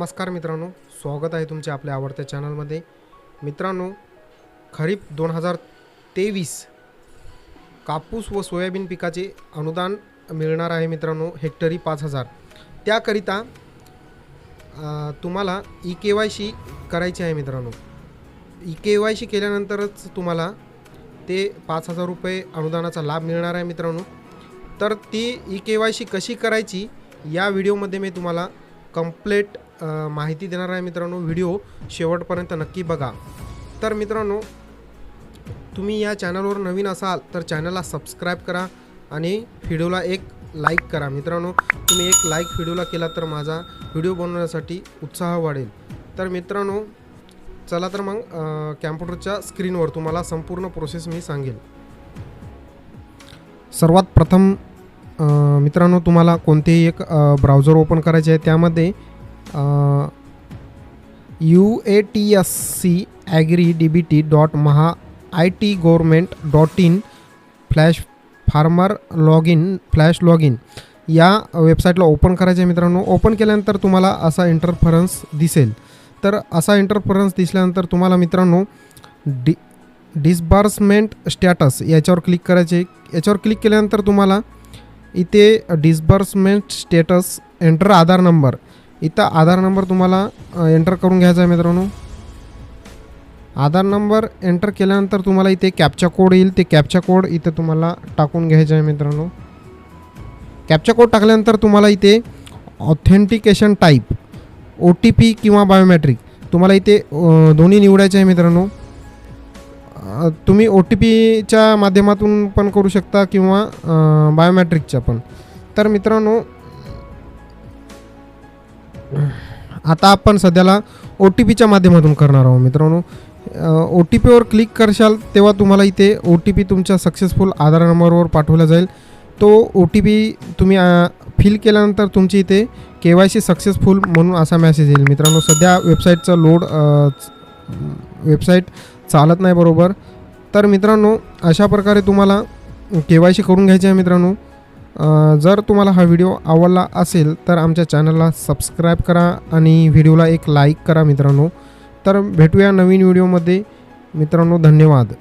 नमस्कार मित्रांनो स्वागत आहे तुमच्या आपल्या आवडत्या चॅनलमध्ये. मित्रांनो खरीप दोन हजार तेवीस कापूस व सोयाबीन पिकाचे अनुदान मिळणार आहे मित्रांनो हेक्टरी पाच हजार. त्याकरिता तुम्हाला ई के वाय सी करायची आहे मित्रांनो. ई के वाय सी केल्यानंतरच तुम्हाला ते पाच हजार रुपये अनुदानाचा लाभ मिळणार आहे मित्रांनो. तर ती ई के वाय सी कशी करायची या व्हिडिओमध्ये मी तुम्हाला कम्प्लेट माहिती देणार आहे मित्रांनो. व्हिडिओ शेवटपर्यंत नक्की बघा. तर मित्रांनो तुम्ही या चॅनलवर नवीन असाल तर चॅनलला सबस्क्राईब करा आणि व्हिडिओला एक लाईक करा. मित्रांनो तुम्ही एक लाईक व्हिडिओला केला तर माझा व्हिडिओ बनवण्यासाठी उत्साह वाढेल. तर मित्रांनो चला तर मग कॅम्प्युटरच्या स्क्रीनवर तुम्हाला संपूर्ण प्रोसेस मी सांगेल. सर्वात प्रथम मित्रांनो तुम्हाला कोणतेही एक ब्राउझर ओपन करायचे आहे त्यामध्ये U A T S C agri D B T dot Maha I T government dot in flash farmer log in flash log in या वेबसाईटला ओपन करायचे आहे मित्रांनो. ओपन केल्यानंतर तुम्हाला असा इंटरफरन्स दिसेल. तर असा इंटरफरन्स दिसल्यानंतर तुम्हाला मित्रांनो डि डिस्बार्समेंट स्टॅटस याच्यावर क्लिक करायचे याच्यावर क्लिक केल्यानंतर तुम्हाला इथे disbursement status enter Aadhaar number इथं आधार नंबर तुम्हाला एंटर करून घ्यायचा आहे मित्रांनो. आधार नंबर एंटर केल्यानंतर तुम्हाला इथे कॅपचा कोड येईल. ते कॅपचा कोड इथं तुम्हाला टाकून घ्यायचा आहे मित्रांनो. कॅपचा कोड टाकल्यानंतर तुम्हाला इथे authentication type O T P किंवा बायोमॅट्रिक तुम्हाला इथे दोन्ही निवडायचे आहे मित्रांनो. तुम्ही ओ टी पीच्या माध्यमातून पण करू शकता किंवा बायोमॅट्रिकच्या पण. तर मित्रांनो आता आपण सध्याला ओ टी पीच्या माध्यमातून करणार आहोत मित्रांनो. ओ टी पीवर क्लिक करशाल तेव्हा तुम्हाला इथे ओ टी पी तुमच्या सक्सेसफुल आधार नंबरवर पाठवला जाईल. तो ओ टी पी तुम्ही फिल केल्यानंतर तुमची इथे के वाय सी सक्सेसफुल म्हणून असा मेसेज येईल. मित्रांनो सध्या वेबसाईटचा लोड वेबसाईट चालत नाही बरोबर. तर मित्रांनो अशा प्रकारे तुम्हाला के वाय सी करून घ्यायची आहे मित्रांनो. जर तुम्हाला हा व्हिडिओ आवडला असेल तर आमच्या चॅनलला सबस्क्राईब करा आणि व्हिडिओला एक लाईक करा मित्रांनो. तर भेटूया नवीन व्हिडिओमध्ये. मित्रांनो धन्यवाद.